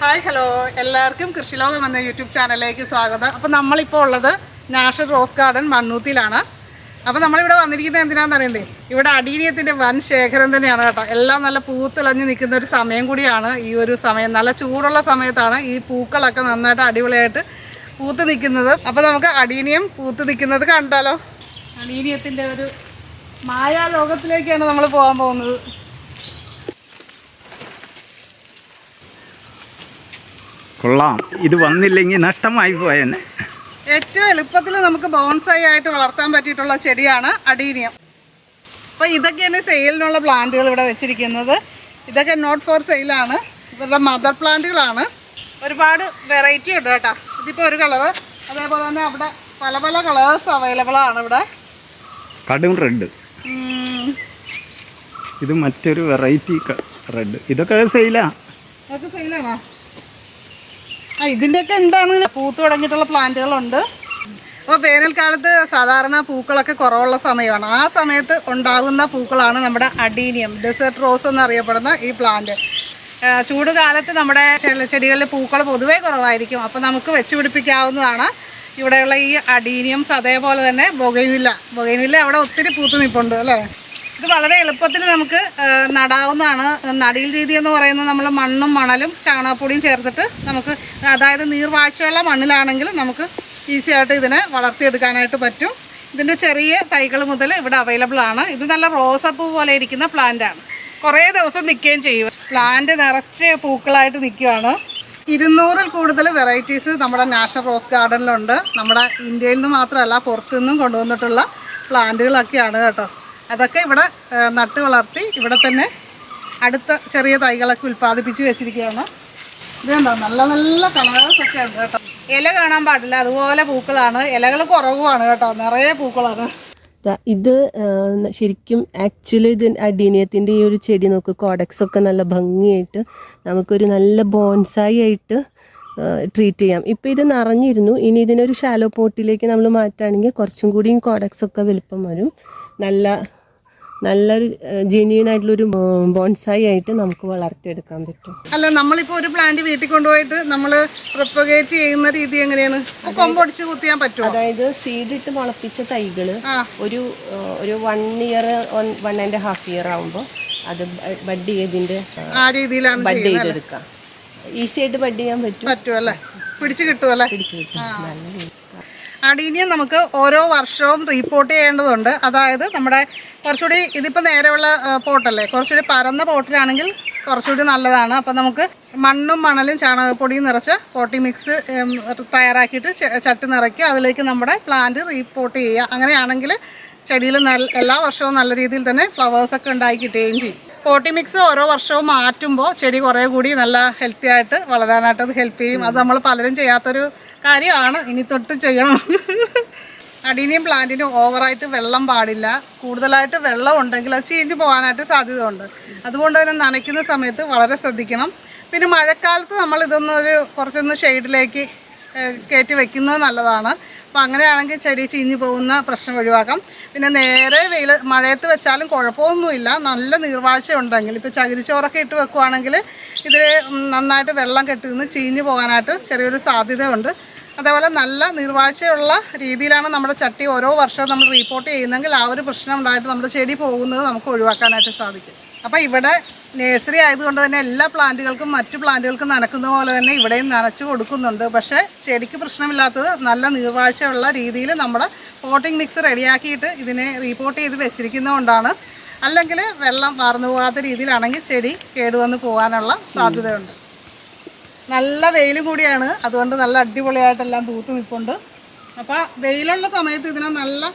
Hi hello എല്ലാവർക്കും കൃഷിലോകം എന്ന YouTube ചാനലിലേക്ക് സ്വാഗതം. അപ്പോൾ നമ്മളിപ്പോൾ ഉള്ളത് നാഷണൽ റോസ് ഗാർഡൻ മണ്ണൂത്തിയിലാണ് അപ്പോൾ നമ്മളിവിടെ വന്നിരിക്കുന്നത് എന്തിനാണെന്ന് അറിയണ്ടേ? ഇവിടെ അടീനിയത്തിന്റെ വൻ ശേഖരം തന്നെയാണ് കേട്ടോ. എല്ലാം നല്ല പൂത്തിളഞ്ഞ് നിൽക്കുന്ന ഒരു സമയം കൂടിയാണ് ഈ ഒരു സമയം. നല്ല ചൂടുള്ള സമയത്താണ് ഈ പൂക്കളൊക്കെ നന്നായിട്ട് അടിപൊളിയായിട്ട് പൂത്ത് നിൽക്കുന്നത്. അപ്പോൾ നമുക്ക് അടീനിയം പൂത്ത് നിൽക്കുന്നത് കണ്ടാലോ? അടീനിയത്തിന്റെ ഒരു മായാലോകത്തിലേക്കാണ് നമ്മൾ പോകാൻ പോകുന്നത്. കൊള്ളാം. ഇത് വന്നില്ലെങ്കിൽ നഷ്ടമായി പോയെന്നെ ഏറ്റവും എളുപ്പത്തിൽ നമുക്ക് ബോൺസായി ആയിട്ട് വളർത്താൻ പറ്റിയിട്ടുള്ള ചെടിയാണ് അഡീനിയം അപ്പോൾ ഇതൊക്കെയാണ് സെയിലിനുള്ള പ്ലാന്റുകൾ ഇവിടെ വെച്ചിരിക്കുന്നത്. ഇതൊക്കെ നോട്ട് ഫോർ സെയിലാണ്. ഇവരുടെ മദർ പ്ലാന്റുകളാണ്. ഒരുപാട് വെറൈറ്റി ഉണ്ട് കേട്ടോ. ഇതിപ്പോൾ ഒരു കളറ്. അതേപോലെ തന്നെ അവിടെ പല പല കളേഴ്സ് അവൈലബിൾ ആണ് ഇവിടെ. കടും റെഡ്. ഇത് മറ്റൊരു വെറൈറ്റി റെഡ്. ഇതൊക്കെ സെയിലാ. ഇതൊക്കെ സെയിലാണോ? ഇതിന്റെയൊക്കെ എന്താണ്? പൂത്ത് തുടങ്ങിയിട്ടുള്ള പ്ലാന്റുകളുണ്ട്. അപ്പോൾ വേനൽക്കാലത്ത് സാധാരണ പൂക്കളൊക്കെ കുറവുള്ള സമയമാണ്. ആ സമയത്ത് ഉണ്ടാകുന്ന പൂക്കളാണ് നമ്മുടെ അഡീനിയം ഡെസേർട്ട് റോസ് എന്നറിയപ്പെടുന്ന ഈ പ്ലാന്റ് ചൂട് കാലത്ത് നമ്മുടെ ചെടി- ചെടികളിൽ പൂക്കൾ പൊതുവേ കുറവായിരിക്കും. അപ്പോൾ നമുക്ക് വെച്ച് പിടിപ്പിക്കാവുന്നതാണ് ഇവിടെയുള്ള ഈ അഡീനിയംസ് അതേപോലെ തന്നെ ബൊഗൈനില്ല ബൊഗൈനില്ല അവിടെ ഒത്തിരി പൂത്ത് നിൽപ്പുണ്ട് അല്ലേ? ഇത് വളരെ എളുപ്പത്തിൽ നമുക്ക് നടാവുന്നതാണ്. നടീൽ രീതി എന്ന് പറയുന്നത് നമ്മൾ മണ്ണും മണലും ചാണകപ്പൊടിയും ചേർത്തിട്ട് നമുക്ക് അതായത് നീർവാഴ്ചയുള്ള മണ്ണിലാണെങ്കിൽ നമുക്ക് ഈസി ആയിട്ട് ഇതിനെ വളർത്തിയെടുക്കാനായിട്ട് പറ്റും. ഇതിന്റെ ചെറിയ തൈകൾ മുതൽ ഇവിടെ അവൈലബിൾ ആണ്. ഇത് നല്ല റോസപ്പൂ പോലെ ഇരിക്കുന്ന പ്ലാന്റാണ് കുറേ ദിവസം നിൽക്കുകയും ചെയ്യും. പ്ലാന്റ് നിറച്ച് പൂക്കളായിട്ട് നിൽക്കുകയാണ്. ഇരുന്നൂറിൽ കൂടുതൽ വെറൈറ്റീസ് നമ്മുടെ നാഷണൽ റോസ് ഗാർഡനിലുണ്ട്. നമ്മുടെ ഇന്ത്യയിൽ നിന്ന് മാത്രമല്ല പുറത്തുനിന്നും കൊണ്ടുവന്നിട്ടുള്ള പ്ലാന്റുകളൊക്കെയാണ് കേട്ടോ. അതൊക്കെ ഇവിടെ നട്ട് വളർത്തി ഇവിടെ തന്നെ അടുത്ത ചെറിയ തൈകളൊക്കെ ഉൽപ്പാദിപ്പിച്ച് വെച്ചിരിക്കുകയാണ്. ഇത് കണ്ടോ? നല്ല നല്ല കളേഴ്സ് ഒക്കെ ഉണ്ട് കേട്ടോ. ഇല കാണാൻ പാടില്ല. അതുപോലെ പൂക്കളാണ്. ഇലകൾ കുറവുമാണ് കേട്ടോ. നിറയെ പൂക്കളാണ്. ഇത് ശരിക്കും ആക്ച്വലി ഇത് അഡീനിയത്തിന്റെ ഈ ഒരു ചെടി നോക്ക്. കോഡക്സ് ഒക്കെ നല്ല ഭംഗിയായിട്ട് നമുക്കൊരു നല്ല ബോൺസായി ആയിട്ട് ട്രീറ്റ് ചെയ്യാം. ഇപ്പോൾ ഇത് നിറഞ്ഞിരുന്നു. ഇനി ഇതിനൊരു ഷാലോ പോട്ടിലേക്ക് നമ്മൾ മാറ്റുകയാണെങ്കിൽ കുറച്ചും കൂടിയും കോഡക്സ് ഒക്കെ വലുപ്പം വരും. നല്ല നല്ലൊരു ജെന്യൂൻ ആയിട്ടുള്ളൊരു ബോൺസായി ആയിട്ട് നമുക്ക് വളർത്തിയെടുക്കാൻ പറ്റും. അല്ല നമ്മളിപ്പോ ഒരു പ്ലാന്റ് വീട്ടിൽ കൊണ്ടുപോയിട്ട് നമ്മൾ പ്രൊപ്പഗേറ്റ് ചെയ്യുന്ന രീതി എങ്ങനെയാണ്? കൊമ്പൊടിച്ച് കുത്തിയാൻ പറ്റും അതായത് സീഡ് ഇട്ട് മുളപ്പിച്ച തൈകൾ ഒരു ഒരു one year one and half year ആകുമ്പോൾ അത് ബഡ് ചെയ്തിന്റെ ആ രീതിയിലാണ് ബഡ് ചെയ്തെടുക്കാം. ഈസി ആയിട്ട് ബഡ് ചെയ്യാൻ പറ്റും. പറ്റുമല്ലേ പിടിച്ച് കിട്ടുമല്ലേ പിടിച്ചു കിട്ടും. നല്ല അടീനിയം നമുക്ക് ഓരോ വർഷവും റീപ്പോർട്ട് ചെയ്യേണ്ടതുണ്ട്. അതായത് നമ്മുടെ കുറച്ചുകൂടി ഇതിപ്പോൾ നേരെയുള്ള പോട്ടല്ലേ? കുറച്ചുകൂടി പരന്ന പോട്ടിലാണെങ്കിൽ കുറച്ചുകൂടി നല്ലതാണ്. അപ്പോൾ നമുക്ക് മണ്ണും മണലും ചാണകപ്പൊടിയും നിറച്ച് പോട്ടി മിക്സ് തയ്യാറാക്കിയിട്ട് ചട്ടി നിറയ്ക്കുക. അതിലേക്ക് നമ്മുടെ പ്ലാന്റ് റീപ്പോർട്ട് ചെയ്യുക. അങ്ങനെയാണെങ്കിൽ ചെടിയിൽ നല്ല എല്ലാ വർഷവും നല്ല രീതിയിൽ തന്നെ ഫ്ലവേഴ്സൊക്കെ ഉണ്ടായി കിട്ടുകയും ചെയ്യും. പോട്ടി മിക്സ് ഓരോ വർഷവും മാറ്റുമ്പോൾ ചെടി കുറേ കൂടി നല്ല ഹെൽത്തി ആയിട്ട് വളരാനായിട്ട് അത് ഹെൽപ്പ് ചെയ്യും. അത് നമ്മൾ പലരും ചെയ്യാത്തൊരു കാര്യമാണ്. ഇനി തൊട്ട് ചെയ്യണം. അടീനിയം പ്ലാന്റിനും ഓവറായിട്ട് വെള്ളം പാടില്ല. കൂടുതലായിട്ട് വെള്ളം ഉണ്ടെങ്കിൽ അത് ചീഞ്ഞ് പോകാനായിട്ട് സാധ്യത ഉണ്ട് അതുകൊണ്ട് തന്നെ നനയ്ക്കുന്ന സമയത്ത് വളരെ ശ്രദ്ധിക്കണം. പിന്നെ മഴക്കാലത്ത് നമ്മൾ ഇതൊന്നൊരു കുറച്ചൊന്ന് ഷെയ്ഡിലേക്ക് കയറ്റി വെക്കുന്നത് നല്ലതാണ്. അപ്പോൾ അങ്ങനെയാണെങ്കിൽ ചെടി ചീഞ്ഞു പോകുന്ന പ്രശ്നം ഒഴിവാക്കാം. പിന്നെ നേരെ വെയിൽ മഴയത്ത് വെച്ചാലും കുഴപ്പമൊന്നുമില്ല. നല്ല നീർവാഴ്ച ഉണ്ടെങ്കിൽ ഇപ്പോൾ ചകിരിച്ചോറൊക്കെ ഇട്ട് വെക്കുവാണെങ്കിൽ ഇതിൽ നന്നായിട്ട് വെള്ളം കെട്ടി നിന്ന് ചീഞ്ഞു പോകാനായിട്ട് ചെറിയൊരു സാധ്യതയുണ്ട്. അതേപോലെ നല്ല നീർവാഴ്ചയുള്ള രീതിയിലാണ് നമ്മുടെ ചട്ടി ഓരോ വർഷവും നമ്മൾ റിപ്പോർട്ട് ചെയ്യുന്നെങ്കിൽ ആ ഒരു പ്രശ്നം ഉണ്ടായിട്ട് നമ്മുടെ ചെടി പോകുന്നത് നമുക്ക് ഒഴിവാക്കാനായിട്ട് സാധിക്കും. അപ്പോൾ ഇവിടെ നേഴ്സറി ആയതുകൊണ്ട് തന്നെ എല്ലാ പ്ലാന്റുകൾക്കും മറ്റു പ്ലാന്റുകൾക്കും നനക്കുന്ന പോലെ തന്നെ ഇവിടെയും നനച്ചു കൊടുക്കുന്നുണ്ട്. പക്ഷേ ചെടിക്ക് പ്രശ്നമില്ലാത്തത് നല്ല നീർവാഴ്ചയുള്ള രീതിയിൽ നമ്മൾ പോട്ടിംഗ് മിക്സ് റെഡിയാക്കിയിട്ട് ഇതിനെ റീപോർട്ട് ചെയ്ത് വെച്ചിരിക്കുന്നതുകൊണ്ടാണ്. അല്ലെങ്കിൽ വെള്ളം വാർന്നു പോകാത്ത രീതിയിലാണെങ്കിൽ ചെടി കേടുവന്ന് പോകാനുള്ള സാധ്യതയുണ്ട്. നല്ല വെയിലും കൂടിയാണ്. അതുകൊണ്ട് നല്ല അടിപൊളിയായിട്ടെല്ലാം പൂത്ത് നിൽപ്പുണ്ട്. അപ്പോൾ വെയിലുള്ള സമയത്ത് ഇതിനെ നല്ല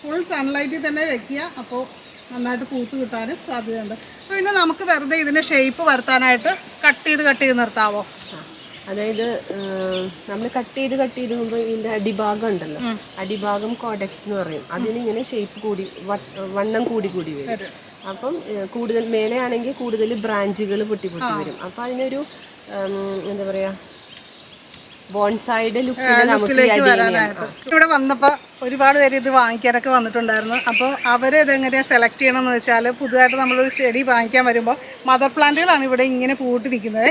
ഫുൾ സൺലൈറ്റിൽ തന്നെ വെക്കുക. അപ്പോൾ നന്നായിട്ട് പൂത്ത് കിട്ടാനും സാധ്യതയുണ്ട്. പിന്നെ നമുക്ക് വെറുതെ ഇതിന് ഷേപ്പ് വരുത്താനായിട്ട് കട്ട് ചെയ്ത് കട്ട് ചെയ്ത് നിർത്താവോ? അതായത് നമ്മൾ കട്ട് ചെയ്ത് കട്ട് ചെയ്ത് പോകുമ്പോൾ ഇതിന്റെ അടിഭാഗം ഉണ്ടല്ലോ. അടിഭാഗം കോഡക്സ് എന്ന് പറയും. അതിനിങ്ങനെ ഷേപ്പ് കൂടി വണ്ണം കൂടി കൂടി വരും. അപ്പം കൂടുതൽ മേലെയാണെങ്കിൽ കൂടുതൽ ബ്രാഞ്ചുകൾ പൊട്ടി പൊട്ടി വരും. അപ്പം അതിനൊരു എന്താ പറയാ ലുക്കിലേക്ക് വരാനായിട്ട്. ഇവിടെ വന്നപ്പോൾ ഒരുപാട് പേര് ഇത് വാങ്ങിക്കാനൊക്കെ വന്നിട്ടുണ്ടായിരുന്നു. അപ്പോൾ അവരെ ഇതെങ്ങനെയാണ് സെലക്ട് ചെയ്യണമെന്ന് വെച്ചാൽ പുതുതായിട്ട് നമ്മളൊരു ചെടി വാങ്ങിക്കാൻ വരുമ്പോൾ മദർ പ്ലാന്റുകളാണ് ഇവിടെ ഇങ്ങനെ പൂട്ടി നിൽക്കുന്നത്.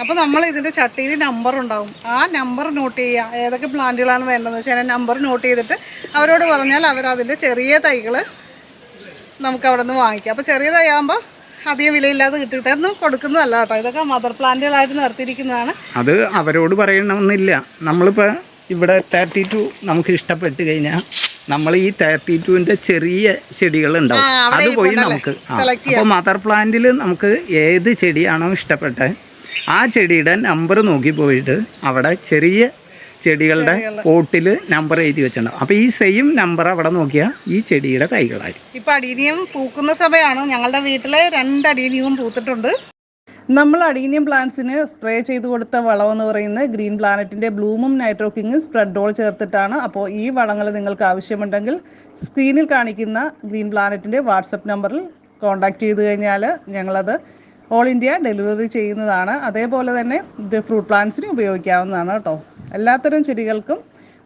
അപ്പോൾ നമ്മൾ ഇതിന്റെ ചട്ടിയിൽ നമ്പർ ഉണ്ടാവും. ആ നമ്പർ നോട്ട് ചെയ്യുക. ഏതൊക്കെ പ്ലാന്റുകളാണ് വേണ്ടതെന്ന് വെച്ചാൽ ആ നമ്പർ നോട്ട് ചെയ്തിട്ട് അവരോട് പറഞ്ഞാൽ അവരതിന്റെ ചെറിയ തൈകൾ നമുക്ക് അവിടെ നിന്ന് വാങ്ങിക്കാം. അപ്പോൾ ചെറിയ തൈ ആകുമ്പോൾ അധികം വിലയില്ലാതെ കിട്ടും ഇതൊന്നും കൊടുക്കുന്നതല്ല കേട്ടോ. ഇതൊക്കെ മദർ പ്ലാന്റുകളായിട്ട് നിർത്തിയിരിക്കുന്നതാണ്. അത് അവരോട് പറയണമെന്നില്ല. നമ്മളിപ്പോൾ ഇവിടെ തേർട്ടി ടു നമുക്ക് ഇഷ്ടപ്പെട്ട് കഴിഞ്ഞാൽ നമ്മൾ ഈ തേർട്ടി ടുവിന്റെ ചെറിയ ചെടികൾ ഉണ്ടാവും അത് പോയി നമുക്ക്. അപ്പോൾ മദർ പ്ലാന്റിൽ നമുക്ക് ഏത് ചെടിയാണോ ഇഷ്ടപ്പെട്ടത് ആ ചെടിയുടെ നമ്പർ നോക്കി പോയിട്ട് അവിടെ ചെറിയ ചെടികളുടെ പോട്ടിൽ നമ്പർ എഴുതി വെച്ചിട്ടുണ്ടാവും അപ്പോൾ ഈ സെയിം നമ്പർ അവിടെ നോക്കിയാൽ ഈ ചെടിയുടെ തൈകളായി. ഇപ്പം അടീനിയം പൂക്കുന്ന സമയമാണ് ഞങ്ങളുടെ വീട്ടിൽ രണ്ട് അടീനിയവും പൂത്തിട്ടുണ്ട്. നമ്മൾ അടീനിയം പ്ലാന്റ്സിന് സ്പ്രേ ചെയ്ത് കൊടുത്ത വളം എന്ന് പറയുന്നത് ഗ്രീൻ പ്ലാനറ്റിന്റെ ബ്ലൂമും നൈട്രോക്കിങ്ങും സ്പ്രെഡോൾ ചേർത്തിട്ടാണ്. അപ്പോൾ ഈ വളങ്ങൾ നിങ്ങൾക്ക് ആവശ്യമുണ്ടെങ്കിൽ സ്ക്രീനിൽ കാണിക്കുന്ന ഗ്രീൻ പ്ലാനറ്റിന്റെ വാട്സപ്പ് നമ്പറിൽ കോൺടാക്റ്റ് ചെയ്ത് കഴിഞ്ഞാൽ ഞങ്ങളത് ഓൾ ഇന്ത്യ ഡെലിവറി ചെയ്യുന്നതാണ്. അതേപോലെ തന്നെ ഇത് ഫ്രൂട്ട് പ്ലാന്റ്സിന് ഉപയോഗിക്കാവുന്നതാണ് കേട്ടോ. എല്ലാത്തരം ചെടികൾക്കും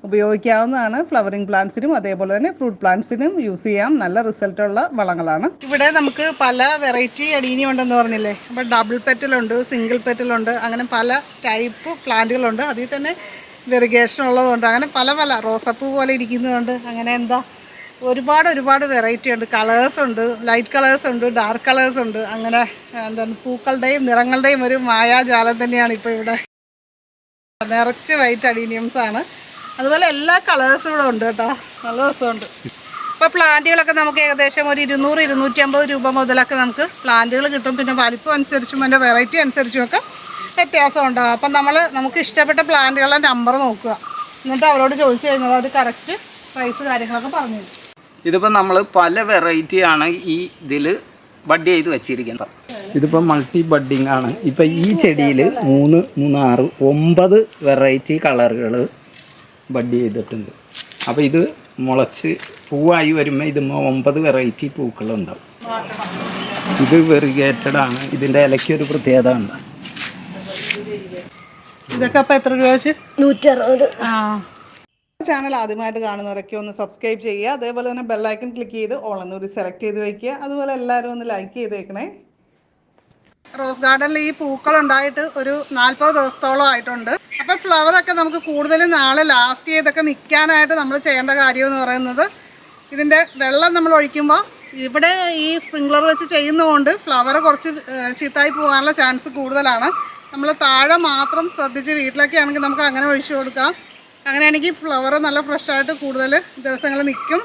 ഉപയോഗിക്കാവുന്നതാണ്. ഫ്ലവറിംഗ് പ്ലാന്റ്സിനും അതേപോലെ തന്നെ ഫ്രൂട്ട് പ്ലാന്റ്സിനും യൂസ് ചെയ്യാം. നല്ല റിസൾട്ടുള്ള വളങ്ങളാണ്. ഇവിടെ നമുക്ക് പല വെറൈറ്റി അടീനി ഉണ്ടെന്ന് പറഞ്ഞില്ലേ? അപ്പോൾ ഡബിൾ പെറ്റലുണ്ട് സിംഗിൾ പെറ്റലുണ്ട് അങ്ങനെ പല ടൈപ്പ് പ്ലാന്റുകളുണ്ട് അതിൽ തന്നെ വെറിഗേഷൻ ഉള്ളതുകൊണ്ട് അങ്ങനെ പല പല. റോസപ്പൂ പോലെ ഇരിക്കുന്നതുകൊണ്ട് അങ്ങനെ എന്താ ഒരുപാട് ഒരുപാട് വെറൈറ്റി ഉണ്ട്. കളേഴ്സ് ഉണ്ട് ലൈറ്റ് കളേഴ്സ് ഉണ്ട് ഡാർക്ക് കളേഴ്സ് ഉണ്ട്. അങ്ങനെ എന്താണ് പൂക്കളുടെയും നിറങ്ങളുടെയും ഒരു മായാജാലം തന്നെയാണ് ഇപ്പോൾ ഇവിടെ. നിറച്ച് വൈറ്റ് അഡീനിയംസ് ആണ്. അതുപോലെ എല്ലാ കളേഴ്സും ഇവിടെ ഉണ്ട് കേട്ടോ. നല്ല രസമുണ്ട്. ഇപ്പോൾ പ്ലാന്റുകളൊക്കെ നമുക്ക് ഏകദേശം ഒരു ഇരുന്നൂറ് ഇരുന്നൂറ്റി അമ്പത് രൂപ മുതലൊക്കെ നമുക്ക് പ്ലാന്റുകൾ കിട്ടും. പിന്നെ വലിപ്പം അനുസരിച്ചും അതിന്റെ വെറൈറ്റി അനുസരിച്ചും ഒക്കെ വ്യത്യാസം ഉണ്ടാകും അപ്പം നമ്മൾ നമുക്ക് ഇഷ്ടപ്പെട്ട പ്ലാന്റുകളുടെ നമ്പർ നോക്കുക. എന്നിട്ട് അവരോട് ചോദിച്ചു കഴിഞ്ഞാൽ അവർ കറക്റ്റ് പ്രൈസ് കാര്യങ്ങളൊക്കെ പറഞ്ഞു തരും ഇതിപ്പോൾ നമ്മൾ പല വെറൈറ്റിയാണ് ഈ ഇതിൽ ബഡ് ചെയ്ത് വെച്ചിരിക്കുന്നത്. ഇതിപ്പോൾ മൾട്ടി ബഡ്ഡിങ് ആണ്. ഇപ്പം ഈ ചെടിയിൽ മൂന്ന് മൂന്ന് ആറ് ഒമ്പത് വെറൈറ്റി കളറുകൾ ബഡ് ചെയ്തിട്ടുണ്ട്. അപ്പോൾ ഇത് മുളച്ച് പൂവായി വരുമ്പോൾ ഇതിമ്മ ഒമ്പത് വെറൈറ്റി പൂക്കളുണ്ടാവും. ഇത് വെറിഗേറ്റഡ് ആണ്. ഇതിന്റെ ഇലയ്ക്ക് ഒരു പ്രത്യേകത ഉണ്ട് ഇതൊക്കെ അപ്പോൾ എത്ര രൂപ വെച്ച്? നൂറ്ററുപത്. ആ. ചാനൽ ആദ്യമായിട്ട് കാണുന്നവരൊക്കെ ഒന്ന് സബ്സ്ക്രൈബ് ചെയ്യുക. അതേപോലെ തന്നെ ബെല്ലൈക്കൺ ക്ലിക്ക് ചെയ്ത് ഓളന്നൂരി സെലക്ട് ചെയ്ത് വെക്കുക. അതുപോലെ എല്ലാവരും ഒന്ന് ലൈക്ക് ചെയ്തേക്കണേ. റോസ് ഗാർഡനിൽ ഈ പൂക്കൾ ഉണ്ടായിട്ട് ഒരു നാൽപ്പത് ദിവസത്തോളം ആയിട്ടുണ്ട്. അപ്പം ഫ്ലവറൊക്കെ നമുക്ക് കൂടുതലും നാളെ ലാസ്റ്റ് ചെയ്തൊക്കെ നിൽക്കാനായിട്ട് നമ്മൾ ചെയ്യേണ്ട കാര്യം എന്ന് പറയുന്നത് ഇതിന്റെ വെള്ളം നമ്മൾ ഒഴിക്കുമ്പോൾ ഇവിടെ ഈ സ്പ്രിംഗ്ലർ വെച്ച് ചെയ്യുന്നതുകൊണ്ട് ഫ്ലവർ കുറച്ച് ചീത്തായി പോകാനുള്ള ചാൻസ് കൂടുതലാണ്. നമ്മൾ താഴെ മാത്രം ശ്രദ്ധിച്ച് വീട്ടിലൊക്കെ ആണെങ്കിൽ നമുക്ക് അങ്ങനെ ഒഴിച്ചു കൊടുക്കാം. അങ്ങനെയാണെങ്കിൽ ഫ്ലവർ നല്ല ഫ്രഷായിട്ട് കൂടുതൽ ദിവസങ്ങൾ നിൽക്കും.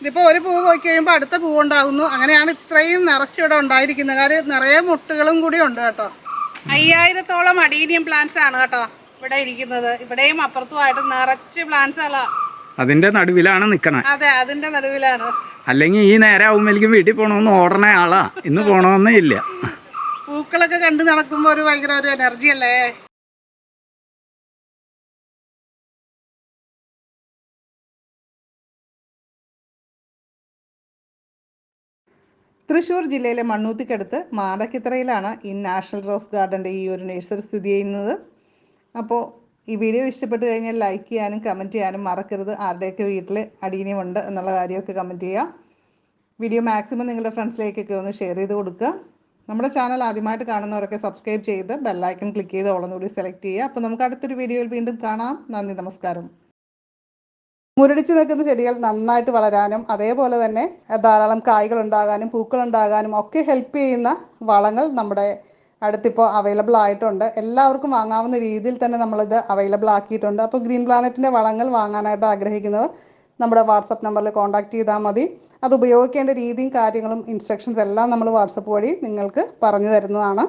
ഇതിപ്പോൾ ഒരു പൂവ് പോയി കഴിയുമ്പോൾ അടുത്ത പൂവ് ഉണ്ടാകുന്നു. അങ്ങനെയാണ് ഇത്രയും നിറച്ചിവിടെ ഉണ്ടായിരിക്കുന്നത്. കാര്യം നിറയെ മുട്ടുകളും കൂടി ഉണ്ട് കേട്ടോ. അയ്യായിരത്തോളം അഡീനിയം പ്ലാന്റ്സ് ആണ് കേട്ടോ ഇവിടെ ഇരിക്കുന്നത്. ഇവിടെയും അപ്പുറത്തുമായിട്ട് നിറച്ച് പ്ലാന്റ്സ് അതിന്റെ നടുവിലാണ് നിൽക്കണേ അതെ അതിന്റെ നടുവിലാണ്. അല്ലെങ്കിൽ ഈ നേരെ ആവുമ്പോഴേക്കും വീട്ടിൽ പോകണമെന്ന് ഓടണ ആളാ. ഇന്ന് പോകണമെന്നേ ഇല്ല. പൂക്കളൊക്കെ കണ്ടു നടക്കുമ്പോൾ ഒരു ഭയങ്കര ഒരു എനർജി അല്ലേ? തൃശ്ശൂർ ജില്ലയിലെ മണ്ണൂത്തിക്കടുത്ത് മാടക്കിത്തറയിലാണ് ഈ നാഷണൽ റോസ് ഗാർഡന്റെ ഈ ഒരു നഴ്സറി സ്ഥിതി ചെയ്യുന്നത്. അപ്പോൾ ഈ വീഡിയോ ഇഷ്ടപ്പെട്ട് കഴിഞ്ഞാൽ ലൈക്ക് ചെയ്യാനും കമന്റ് ചെയ്യാനും മറക്കരുത്. ആരുടെയൊക്കെ വീട്ടിൽ അടീനിയമുണ്ട് എന്നുള്ള കാര്യമൊക്കെ കമന്റ് ചെയ്യുക വീഡിയോ മാക്സിമം നിങ്ങളുടെ ഫ്രണ്ട്സിലേക്കൊക്കെ ഒന്ന് ഷെയർ ചെയ്ത് കൊടുക്കുക. നമ്മുടെ ചാനൽ ആദ്യമായിട്ട് കാണുന്നവരൊക്കെ സബ്സ്ക്രൈബ് ചെയ്ത് ബെല്ലൈക്കൺ ക്ലിക്ക് ചെയ്ത് ഓളം കൂടി സെലക്ട് ചെയ്യുക. അപ്പോൾ നമുക്ക് അടുത്തൊരു വീഡിയോയിൽ വീണ്ടും കാണാം. നന്ദി നമസ്കാരം. മുരടിച്ച് നിൽക്കുന്ന ചെടികൾ നന്നായിട്ട് വളരാനും അതേപോലെ തന്നെ ധാരാളം കായ്കൾ ഉണ്ടാകാനും പൂക്കൾ ഉണ്ടാകാനും ഒക്കെ ഹെൽപ്പ് ചെയ്യുന്ന വളങ്ങൾ നമ്മുടെ അടുത്തിപ്പോൾ അവൈലബിൾ ആയിട്ടുണ്ട്. എല്ലാവർക്കും വാങ്ങാവുന്ന രീതിയിൽ തന്നെ നമ്മളിത് അവൈലബിൾ ആക്കിയിട്ടുണ്ട്. അപ്പോൾ ഗ്രീൻ പ്ലാനറ്റിന്റെ വളങ്ങൾ വാങ്ങാനായിട്ട് ആഗ്രഹിക്കുന്നവർ നമ്മുടെ വാട്സപ്പ് നമ്പറിൽ കോൺടാക്ട് ചെയ്താൽ മതി. അത് ഉപയോഗിക്കേണ്ട രീതിയും കാര്യങ്ങളും ഇൻസ്ട്രക്ഷൻസ് എല്ലാം നമ്മൾ വാട്സപ്പ് വഴി നിങ്ങൾക്ക് പറഞ്ഞു തരുന്നതാണ്.